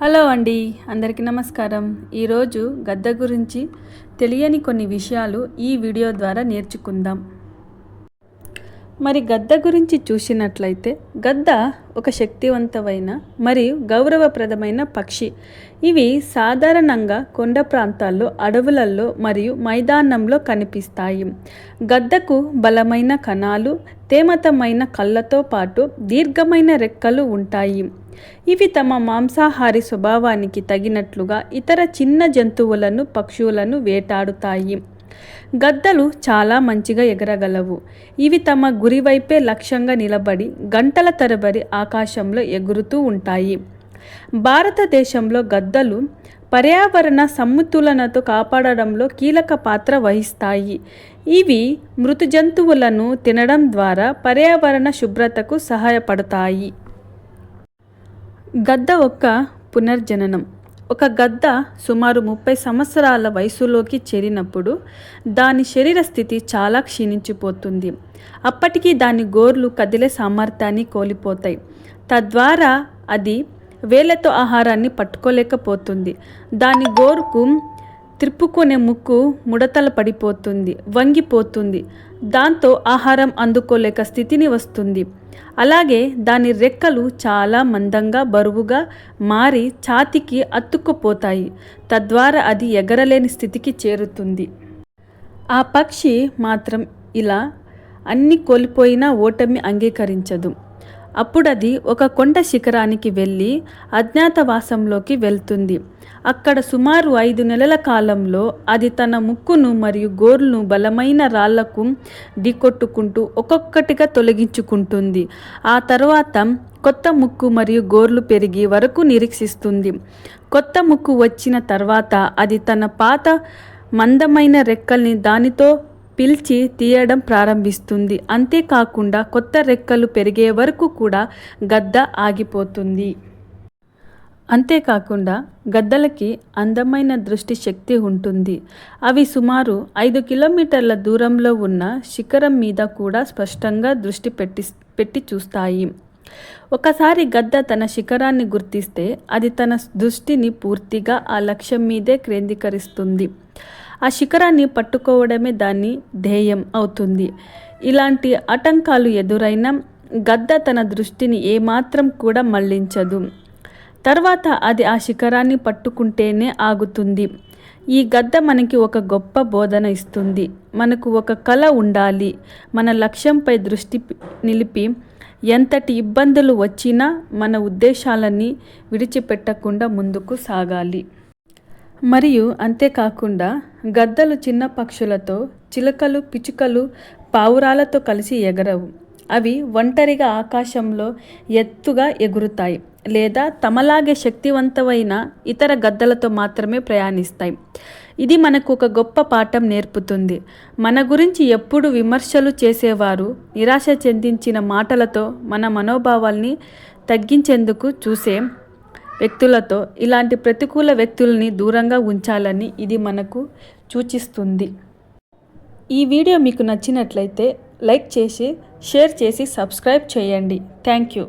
Hello అండి అందరికీ నమస్కారం. ఈరోజు గద్ద గురించి తెలియని కొన్ని విషయాలు ఈ వీడియో ద్వారా నేర్చుకుందాం. మరి గద్ద గురించి చూసినట్లయితే గద్ద ఒక శక్తివంతమైన మరియు గౌరవప్రదమైన పక్షి. ఇవి సాధారణంగా కొండ ప్రాంతాల్లో అడవులలో మరియు మైదానంలో కనిపిస్తాయి. గద్దకు బలమైన కణాలు తేమతమైన కళ్ళతో పాటు దీర్ఘమైన రెక్కలు ఉంటాయి. ఇవి తమ మాంసాహారి స్వభావానికి తగినట్లుగా ఇతర చిన్న జంతువులను పక్షులను వేటాడుతాయి. గద్దలు చాలా మంచిగా ఎగరగలవు. ఇవి తమ గురివైపే లక్ష్యంగా నిలబడి గంటల తరబడి ఆకాశంలో ఎగురుతూ ఉంటాయి. భారతదేశంలో గద్దలు పర్యావరణ సమతులనతో కాపాడడంలో కీలక పాత్ర వహిస్తాయి. ఇవి మృతు జంతువులను తినడం ద్వారా పర్యావరణ శుభ్రతకు సహాయపడతాయి. గద్ద ఒక్క పునర్జననం. ఒక గద్ద సుమారు ముప్పై సంవత్సరాల వయసులోకి చేరినప్పుడు దాని శరీర స్థితి చాలా క్షీణించిపోతుంది. అప్పటికి దాని గోర్లు కదిలే సామర్థ్యాన్ని కోల్పోతాయి. తద్వారా అది వేలతో ఆహారాన్ని పట్టుకోలేకపోతుంది. దాని గోరుకు త్రిప్పుకునే ముక్కు ముడతల పడిపోతుంది వంగిపోతుంది. దాంతో ఆహారం అందుకోలేక స్థితిని వస్తుంది. అలాగే దాని రెక్కలు చాలా మందంగా బరువుగా మారి ఛాతికి అతుక్కుపోతాయి. తద్వారా అది ఎగరలేని స్థితికి చేరుతుంది. ఆ పక్షి మాత్రం ఇలా అన్ని కోల్పోయినా ఓటమి అంగీకరించదు. అప్పుడది ఒక కొండ శిఖరానికి వెళ్ళి అజ్ఞాతవాసంలోకి వెళ్తుంది. అక్కడ సుమారు ఐదు నెలల కాలంలో అది తన ముక్కును మరియు గోర్లను బలమైన రాళ్ళకు ఢీకొట్టుకుంటూ ఒక్కొక్కటిగా తొలగించుకుంటుంది. ఆ తర్వాత కొత్త ముక్కు మరియు గోర్లు పెరిగి వరకు నిరీక్షిస్తుంది. కొత్త ముక్కు వచ్చిన తర్వాత అది తన పాత మందమైన రెక్కల్ని దానితో పిలిచి తీయడం ప్రారంభిస్తుంది. అంతేకాకుండా కొత్త రెక్కలు పెరిగే వరకు కూడా గద్ద ఆగిపోతుంది. అంతేకాకుండా గద్దలకి అందమైన దృష్టి శక్తి ఉంటుంది. అవి సుమారు ఐదు కిలోమీటర్ల దూరంలో ఉన్న శిఖరం మీద కూడా స్పష్టంగా దృష్టి పెట్టి పెట్టి చూస్తాయి. ఒకసారి గద్ద తన శిఖరాన్ని గుర్తిస్తే అది తన దృష్టిని పూర్తిగా ఆ లక్ష్యం మీదే కేంద్రీకరిస్తుంది. ఆ శిఖరాన్ని పట్టుకోవడమే దాన్ని ధ్యేయం అవుతుంది. ఇలాంటి ఆటంకాలు ఎదురైనా గద్ద తన దృష్టిని ఏమాత్రం కూడా మళ్ళించదు. తర్వాత అది ఆ శిఖరాన్ని పట్టుకుంటేనే ఆగుతుంది. ఈ గద్ద మనకి ఒక గొప్ప బోధన ఇస్తుంది. మనకు ఒక కళ ఉండాలి. మన లక్ష్యంపై దృష్టి నిలిపి ఎంతటి ఇబ్బందులు వచ్చినా మన ఉద్దేశాలని విడిచిపెట్టకుండా ముందుకు సాగాలి. మరియు అంతేకాకుండా గద్దలు చిన్న పక్షులతో చిలుకలు పిచుకలు పావురాలతో కలిసి ఎగరవు. అవి ఒంటరిగా ఆకాశంలో ఎత్తుగా ఎగురుతాయి లేదా తమలాగే శక్తివంతమైన ఇతర గద్దలతో మాత్రమే ప్రయాణిస్తాయి. ఇది మనకు ఒక గొప్ప పాఠం నేర్పుతుంది. మన గురించి ఎప్పుడు విమర్శలు చేసేవారు నిరాశ చెందించిన మాటలతో మన మనోభావాల్ని తగ్గించేందుకు చూసే వ్యక్తులతో ఇలాంటి ప్రతికూల వ్యక్తుల్ని దూరంగా ఉంచాలని ఇది మనకు సూచిస్తుంది. ఈ వీడియో మీకు నచ్చినట్లయితే లైక్ చేసి షేర్ చేసి సబ్స్క్రైబ్ చేయండి. Thank you.